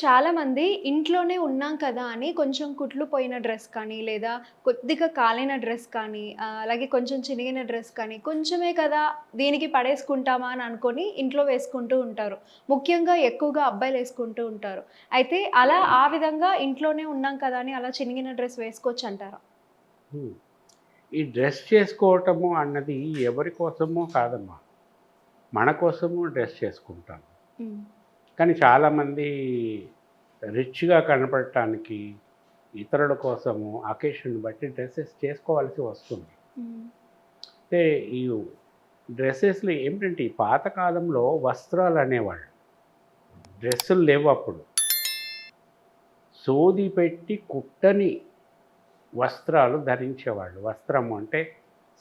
చాలామంది ఇంట్లోనే ఉన్నాం కదా అని కొంచెం కుట్లు పోయిన డ్రెస్ కానీ లేదా కొద్దిగా కాలిన డ్రెస్ కానీ అలాగే కొంచెం చినిగిన డ్రెస్ కానీ కొంచెమే కదా దీనికి పడేసుకుంటామా అని అనుకొని ఇంట్లో వేసుకుంటూ ఉంటారు. ముఖ్యంగా ఎక్కువగా అబ్బాయిలు వేసుకుంటూ ఉంటారు. అయితే అలా ఆ విధంగా ఇంట్లోనే ఉన్నాం కదా అని అలా చినిగిన డ్రెస్ వేసుకోవచ్చు అంటారా. ఈ డ్రెస్ చేసుకోవటము అన్నది ఎవరి కోసమో కాదమ్మా. మన కోసము డ్రెస్ చేసుకుంటాం ఉమ్, కానీ చాలామంది రిచ్గా కనపడటానికి ఇతరుల కోసము అకేషన్ బట్టి డ్రెస్సెస్ చేసుకోవాల్సి వస్తుంది. అంటే ఈ డ్రెస్సెస్లో ఏమిటంటే ఈ పాతకాలంలో వస్త్రాలు అనేవాళ్ళు. డ్రెస్సులు లేవు అప్పుడు. సోది పెట్టి కుట్టని వస్త్రాలు ధరించేవాళ్ళు. వస్త్రం అంటే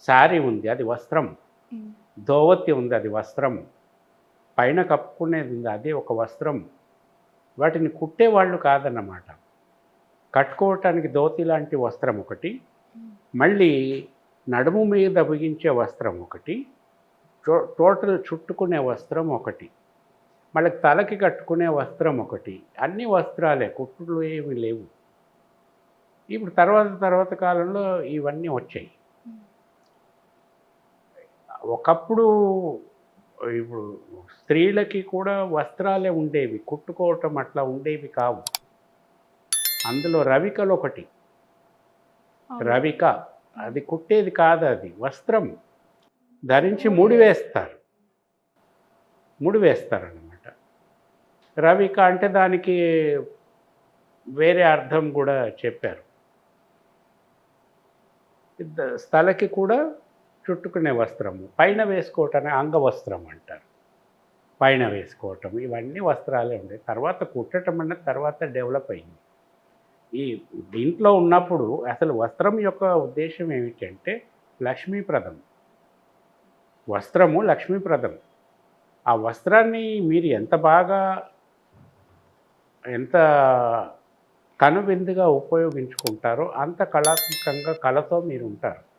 శారీ ఉంది అది వస్త్రం. దోవతి ఉంది అది వస్త్రం. పైన కప్పుకునేది ఉంది. అదే ఒక వస్త్రం. వాటిని కుట్టేవాళ్ళు కాదన్నమాట. కట్టుకోవటానికి ధోతి లాంటి వస్త్రం ఒకటి. మళ్ళీ నడుము మీద బిగించే వస్త్రం ఒకటి. టోటల్ చుట్టుకునే వస్త్రం ఒకటి. మళ్ళీ తలకి కట్టుకునే వస్త్రం ఒకటి. అన్ని వస్త్రాలే కుట్టులు ఏమి లేవు. ఇప్పుడు తర్వాత తర్వాత కాలంలో ఇవన్నీ వచ్చాయి. ఒకప్పుడు ఇప్పుడు స్త్రీలకి కూడా వస్త్రాలే ఉండేవి కుట్టుకోవటం అట్లా ఉండేవి కావు. అందులో రవికలు ఒకటి. రవిక అది కుట్టేది కాదు అది వస్త్రం. ధరించి ముడి వేస్తారు. ముడి వేస్తారన్నమాట. రవిక అంటే దానికి వేరే అర్థం కూడా చెప్పారు. స్థలకి కూడా చుట్టుకునే వస్త్రము. పైన వేసుకోవటాన్ని అంగవస్త్రం అంటారు. పైన వేసుకోవటం ఇవన్నీ వస్త్రాలే ఉండేవి తర్వాత కుట్టడం అన్నది తర్వాత డెవలప్ అయింది. ఈ దీంట్లో ఉన్నప్పుడు అసలు వస్త్రం యొక్క ఉద్దేశం ఏమిటంటే లక్ష్మీప్రదం. వస్త్రము లక్ష్మీప్రదం. ఆ వస్త్రాన్ని మీరు ఎంత బాగా ఎంత కనువిందుగా ఉపయోగించుకుంటారో అంత కళాత్మకంగా కళతో మీరు ఉంటారు.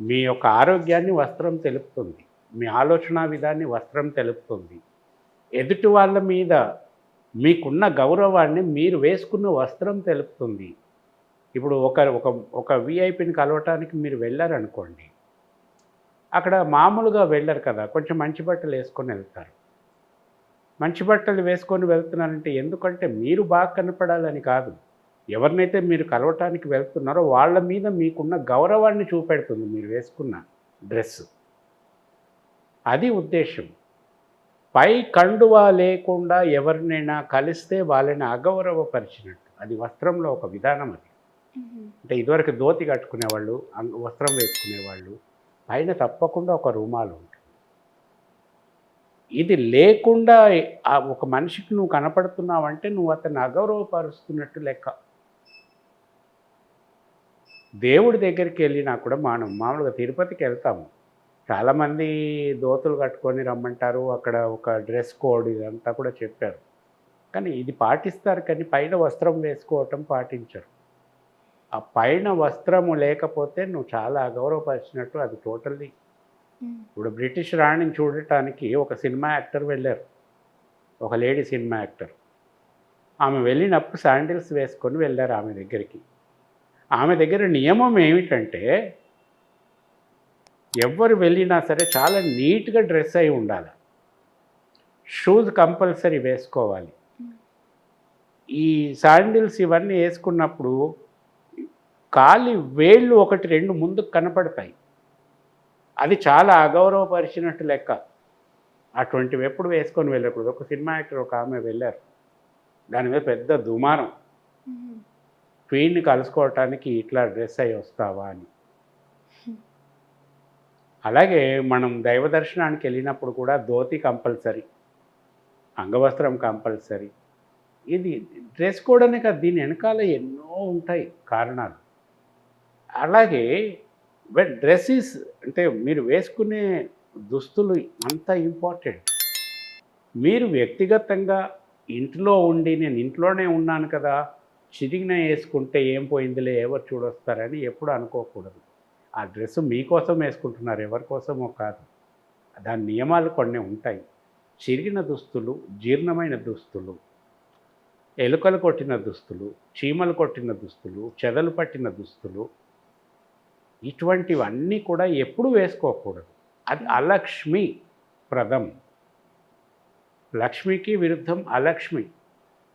మీ యొక్క ఆరోగ్యాన్ని వస్త్రం తెలుపుతుంది. మీ ఆలోచన విధాన్ని వస్త్రం తెలుపుతుంది. ఎదుటి వాళ్ళ మీద మీకున్న గౌరవాన్ని మీరు వేసుకున్న వస్త్రం తెలుపుతుంది. ఇప్పుడు ఒక ఒక ఒక విఐపిని కలవటానికి మీరు వెళ్ళారనుకోండి. అక్కడ మామూలుగా వెళ్ళరు కదా కొంచెం మంచి బట్టలు వేసుకొని వెళ్తారు. మంచి బట్టలు వేసుకొని వెళ్తున్నారంటే ఎందుకంటే మీరు బాగా కనపడాలని కాదు. ఎవరినైతే మీరు కలవటానికి వెళ్తున్నారో వాళ్ళ మీద మీకున్న గౌరవాన్ని చూపెడుతుంది మీరు వేసుకున్న డ్రెస్. అది ఉద్దేశం. పై కండువా లేకుండా ఎవరినైనా కలిస్తే వాళ్ళని అగౌరవపరిచినట్టు. అది వస్త్రంలో ఒక విధానం అది. అంటే ఇదివరకు ధోతి కట్టుకునేవాళ్ళు వస్త్రం వేసుకునేవాళ్ళు పైన తప్పకుండా ఒక రుమాలు ఉంటుంది. ఇది లేకుండా ఒక మనిషికి నువ్వు కనపడుతున్నావంటే నువ్వు అతన్ని అగౌరవపరుస్తున్నట్టు లెక్క. దేవుడి దగ్గరికి వెళ్ళినా కూడా మనం మామూలుగా తిరుపతికి వెళ్తాము. చాలామంది దోతులు కట్టుకొని రమ్మంటారు అక్కడ ఒక డ్రెస్ కోడ్ ఇదంతా కూడా చెప్పారు. కానీ ఇది పాటిస్తారు కానీ పైన వస్త్రం వేసుకోవటం పాటించరు. ఆ పైన వస్త్రము లేకపోతే నువ్వు చాలా అగౌరవపరిచినట్టు అది టోటల్లీ. ఇప్పుడు బ్రిటిష్ రాణిని చూడటానికి ఒక సినిమా యాక్టర్ వెళ్ళారు. ఒక లేడీ సినిమా యాక్టర్. ఆమె వెళ్ళినప్పుడు శాండిల్స్ వేసుకొని వెళ్ళారు ఆమె దగ్గరికి. ఆమె దగ్గర నియమం ఏమిటంటే ఎవరు వెళ్ళినా సరే చాలా నీట్గా డ్రెస్ అయి ఉండాలి. షూస్ కంపల్సరీ వేసుకోవాలి. ఈ శాండిల్స్ ఇవన్నీ వేసుకున్నప్పుడు కాలి వేళ్ళు ఒకటి రెండు ముందుకు కనపడతాయి. అది చాలా అగౌరవపరిచినట్టు లెక్క. అటువంటివి ఎప్పుడు వేసుకొని వెళ్ళకూడదు. ఒక సినిమా యాక్టర్ ఒక ఆమె వెళ్ళారు. దాని మీద పెద్ద దుమారం. క్వీన్ని కలుసుకోవటానికి ఇట్లా డ్రెస్ అయి వస్తావా అని. అలాగే మనం దైవ దర్శనానికి వెళ్ళినప్పుడు కూడా ధోతి కంపల్సరీ అంగవస్త్రం కంపల్సరీ. ఇది డ్రెస్ కోడ్ అనే కాదు దీని వెనకాల ఎన్నో ఉంటాయి కారణాలు. అలాగే డ్రెస్ ఈస్ అంటే మీరు వేసుకునే దుస్తులు అంత ఇంపార్టెంట్. మీరు వ్యక్తిగతంగా ఇంట్లో ఉండి నేను ఇంట్లోనే ఉన్నాను కదా చిరిగిన వేసుకుంటే ఏం పోయిందిలే ఎవరు చూడొస్తారని ఎప్పుడు అనుకోకూడదు. ఆ డ్రెస్ మీకోసం వేసుకుంటున్నారు ఎవరి కోసమో కాదు. దాని నియమాలు కొన్ని ఉంటాయి. చిరిగిన దుస్తులు జీర్ణమైన దుస్తులు ఎలుకలు కొట్టిన దుస్తులు చీమలు కొట్టిన దుస్తులు చెదలు పట్టిన దుస్తులు ఇటువంటివన్నీ కూడా ఎప్పుడు వేసుకోకూడదు. అది అలక్ష్మి ప్రదం లక్ష్మికి విరుద్ధం అలక్ష్మి.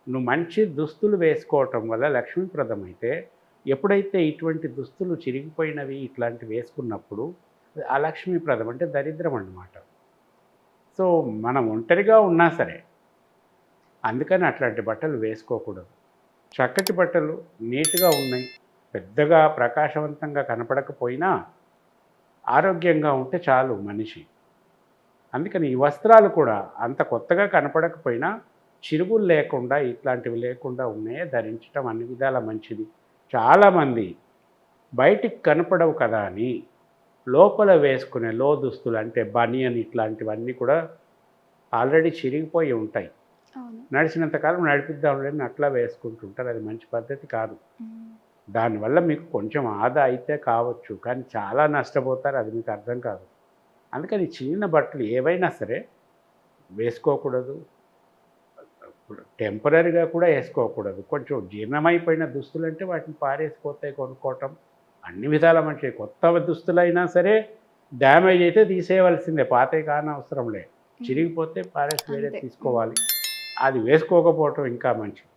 నువ్వు మంచి దుస్తులు వేసుకోవటం వల్ల లక్ష్మీప్రదం అయితే ఎప్పుడైతే ఇటువంటి దుస్తులు చిరిగిపోయినవి ఇట్లాంటివి వేసుకున్నప్పుడు ఆ అలక్ష్మీప్రదం అంటే దరిద్రం అన్నమాట. సో మనం ఒంటరిగా ఉన్నా సరే అందుకని అట్లాంటి బట్టలు వేసుకోకూడదు. చక్కటి బట్టలు నీట్గా ఉన్నాయి పెద్దగా ప్రకాశవంతంగా కనపడకపోయినా ఆరోగ్యంగా ఉంటే చాలు మనిషి. అందుకని ఈ వస్త్రాలు కూడా అంత కొత్తగా కనపడకపోయినా చిరుగులు లేకుండా ఇట్లాంటివి లేకుండా ఉన్నాయే ధరించడం అన్ని విధాల మంచిది. చాలామంది బయటికి కనపడవు కదా అని లోపల వేసుకునే లో దుస్తులు అంటే బనియన్ ఇట్లాంటివన్నీ కూడా ఆల్రెడీ చిరిగిపోయి ఉంటాయి. నడిచినంతకాలం నడిపిద్దాంలేని అట్లా వేసుకుంటుంటారు. అది మంచి పద్ధతి కాదు. దానివల్ల మీకు కొంచెం ఆదా అయితే కావచ్చు కానీ చాలా నష్టపోతారు. అది మీకు అర్థం కాదు. అందుకని చిన్న బట్టలు ఏవైనా సరే వేసుకోకూడదు. టెంపరీగా కూడా వేసుకోకూడదు. కొంచెం జీర్ణమైపోయిన దుస్తులు అంటే వాటిని పారేసిపోతే కొనుక్కోవటం అన్ని విధాల మంచి కొత్త దుస్తులైనా సరే డ్యామేజ్ అయితే తీసేయవలసిందే పాతే కాని అవసరం లే చిరిగిపోతే పారేసి వేరే. తీసుకోవాలి. అది వేసుకోకపోవటం ఇంకా మంచిది.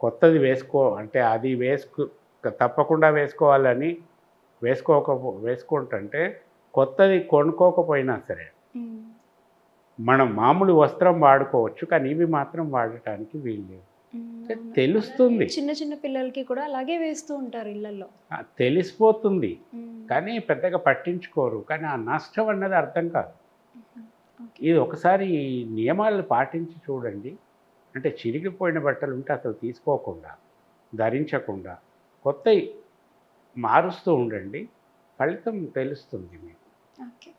కొత్తది వేసుకో అంటే అది వేసుకు తప్పకుండా వేసుకోవాలని వేసుకోక వేసుకుంటుంటే కొత్తది కొనుక్కోకపోయినా సరే. మనం మామూలు వస్త్రం వాడుకోవచ్చు కానీ ఇవి మాత్రం వాడటానికి వీలు. తెలుస్తుంది. చిన్న చిన్న పిల్లలకి కూడా అలాగే వేస్తూ ఉంటారు ఇళ్ళలో తెలిసిపోతుంది. కానీ పెద్దగా పట్టించుకోరు. కానీ ఆ నష్టం అన్నది అర్థం కాదు. ఇది ఒకసారి నియమాలను పాటించి చూడండి. అంటే చిరిగిపోయిన బట్టలు ఉంటే అసలు తీసుకోకుండా ధరించకుండా కొత్తవి మారుస్తూ ఉండండి. ఫలితం తెలుస్తుంది మీకు. ఓకే.